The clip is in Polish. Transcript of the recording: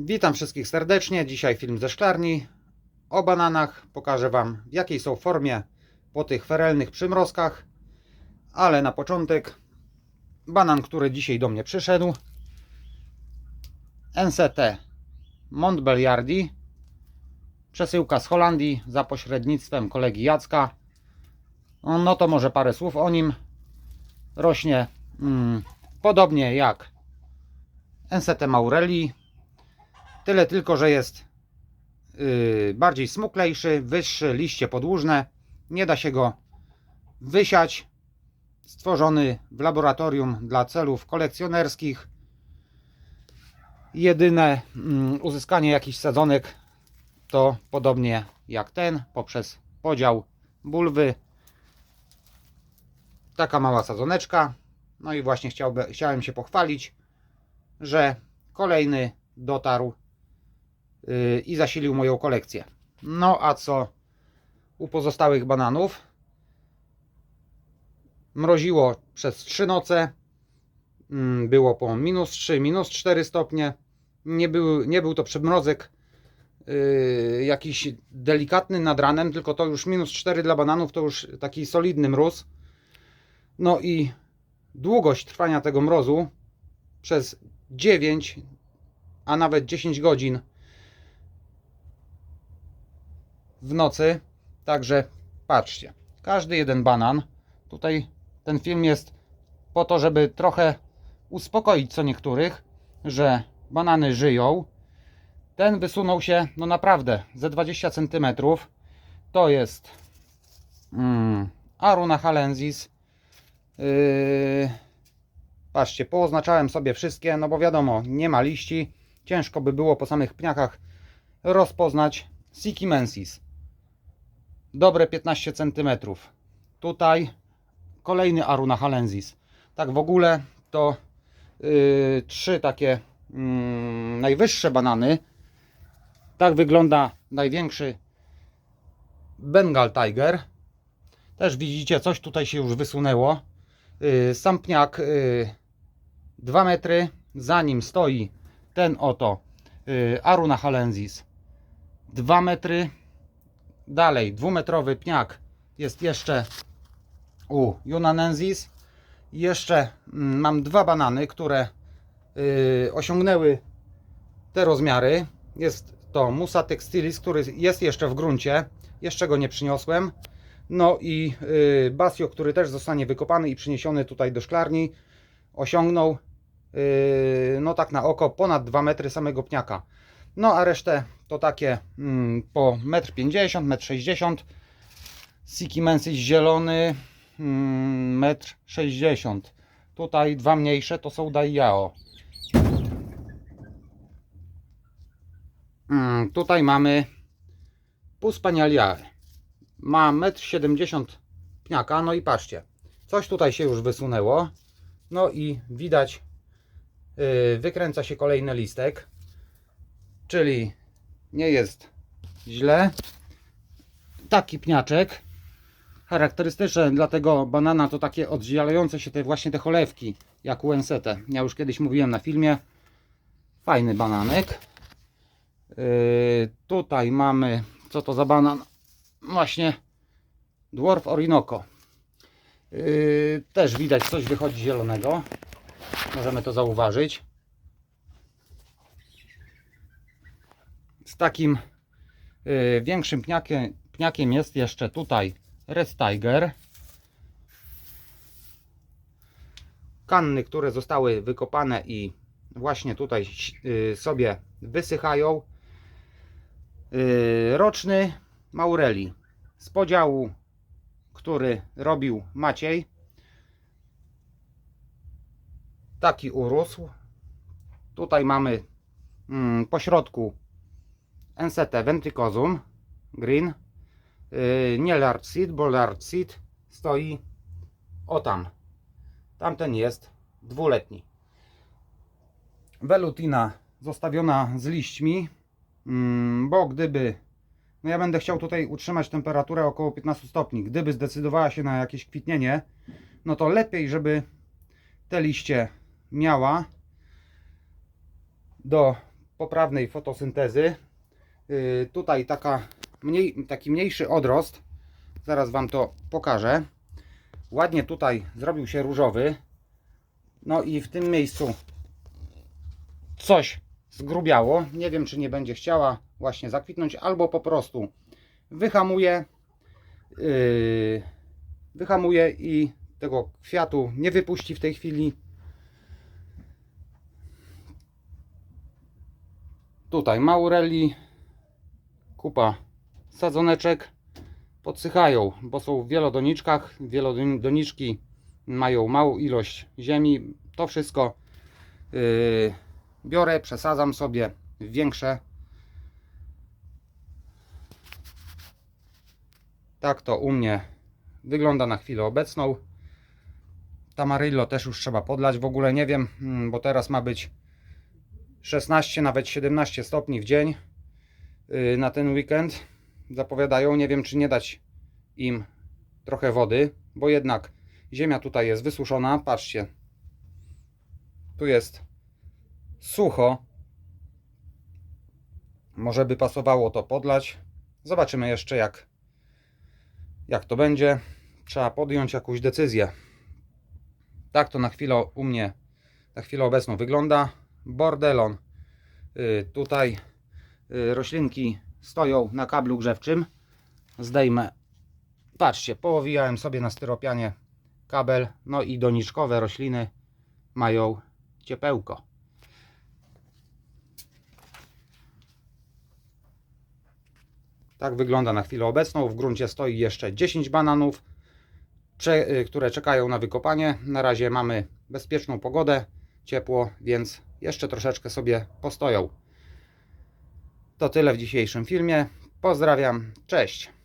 Witam wszystkich serdecznie. Dzisiaj film ze szklarni o bananach. Pokażę Wam w jakiej są formie po tych ferelnych przymrozkach. Ale na początek banan, który dzisiaj do mnie przyszedł. NCT Montbeliardi. Przesyłka z Holandii za pośrednictwem kolegi Jacka. No to może parę słów o nim. Rośnie mm, podobnie jak NCT Maurelli. Tyle tylko, że jest yy, bardziej smuklejszy, wyższy, liście podłużne. Nie da się go wysiać. Stworzony w laboratorium dla celów kolekcjonerskich. Jedyne mm, uzyskanie jakichś sadzonek to podobnie jak ten, poprzez podział bulwy. Taka mała sadzoneczka. No i właśnie chciałby, chciałem się pochwalić, że kolejny dotarł yy, i zasilił moją kolekcję. No a co u pozostałych bananów? Mroziło przez 3 noce. Mm, Było po minus 3, minus 4 stopnie. Nie był, nie był to przymrozek yy, jakiś delikatny nad ranem, tylko to już minus 4 dla bananów to już taki solidny mróz. No i długość trwania tego mrozu przez 9, a nawet 10 godzin w nocy. Także patrzcie, każdy jeden banan. Tutaj ten film jest po to, żeby trochę uspokoić co niektórych, że banany żyją. Ten wysunął się, no naprawdę, ze 20 cm. To jest mm, Aruna halensis. Yy, patrzcie, pooznaczałem sobie wszystkie, no bo wiadomo, nie ma liści. Ciężko by było po samych pniakach rozpoznać Sikimensis. Dobre 15 cm. Tutaj kolejny Aruna halensis. Tak w ogóle to yy, trzy takie yy, najwyższe banany. Tak wygląda największy Bengal Tiger. Też widzicie, coś tutaj się już wysunęło. Yy, Sam pniak 2 metry. Za nim stoi ten oto yy, Aruna halensis 2 metry. Dalej, dwumetrowy pniak jest jeszcze u Junanensis. Jeszcze mm, mam dwa banany, które yy, osiągnęły te rozmiary. Jest to Musa Textilis, który jest jeszcze w gruncie. Jeszcze go nie przyniosłem. No i yy, Basio, który też zostanie wykopany i przyniesiony tutaj do szklarni, osiągnął yy, no tak na oko ponad 2 metry samego pniaka. No a resztę to takie mm, po 1,50 m, 1,60 m. Sikimensis zielony mm, 1,60 m. Tutaj dwa mniejsze to są Daiao. Mm, tutaj mamy Puspanialiae. Ma 1,70 m pniaka. No i patrzcie, coś tutaj się już wysunęło. No i widać, yy, wykręca się kolejny listek. Czyli nie jest źle. Taki pniaczek. Charakterystyczne dla tego banana to takie oddzielające się te właśnie te cholewki, jak u Ensete. Ja już kiedyś mówiłem na filmie. Fajny bananek. Yy, tutaj mamy, co to za banan? Właśnie Dwarf Orinoco. Yy, też widać coś wychodzi zielonego. Możemy to zauważyć. Z takim y, większym pniakiem, pniakiem jest jeszcze tutaj Red Tiger. Kanny, które zostały wykopane i właśnie tutaj y, sobie wysychają. Y, roczny Maureli z podziału, który robił Maciej. Taki urósł. Tutaj mamy mm, po środku NCT Ventricosum Green yy, nie Large Seed, bo Large Seed stoi o tam. Tamten jest dwuletni. Velutina zostawiona z liśćmi, mm, bo gdyby no ja będę chciał tutaj utrzymać temperaturę około 15 stopni. Gdyby zdecydowała się na jakieś kwitnienie, no to lepiej, żeby te liście miała do poprawnej fotosyntezy. Yy, tutaj taka mniej, taki mniejszy odrost. Zaraz Wam to pokażę. Ładnie tutaj zrobił się różowy. No i w tym miejscu coś zgrubiało. Nie wiem, czy nie będzie chciała właśnie zakwitnąć, albo po prostu wyhamuje. Yy, wyhamuje i tego kwiatu nie wypuści w tej chwili. Tutaj maureli, kupa sadzoneczek podsychają, bo są w wielodoniczkach. Wielodoniczki mają małą ilość ziemi. To wszystko yy, biorę, przesadzam sobie większe. Tak to u mnie wygląda na chwilę obecną. Tamarillo też już trzeba podlać. W ogóle nie wiem, mm, bo teraz ma być 16, nawet 17 stopni w dzień na ten weekend. Zapowiadają, nie wiem czy nie dać im trochę wody, bo jednak ziemia tutaj jest wysuszona. Patrzcie, tu jest sucho. Może by pasowało to podlać. Zobaczymy jeszcze jak, jak to będzie. Trzeba podjąć jakąś decyzję. Tak to na chwilę u mnie na chwilę obecną wygląda. Bordelon. Y, tutaj y, roślinki stoją na kablu grzewczym. Zdejmę. Patrzcie, połowijałem sobie na styropianie kabel. No i doniczkowe rośliny mają ciepełko. Tak wygląda na chwilę obecną. W gruncie stoi jeszcze 10 bananów, y, które czekają na wykopanie. Na razie mamy bezpieczną pogodę, ciepło, więc jeszcze troszeczkę sobie postoją. To tyle w dzisiejszym filmie. Pozdrawiam, cześć.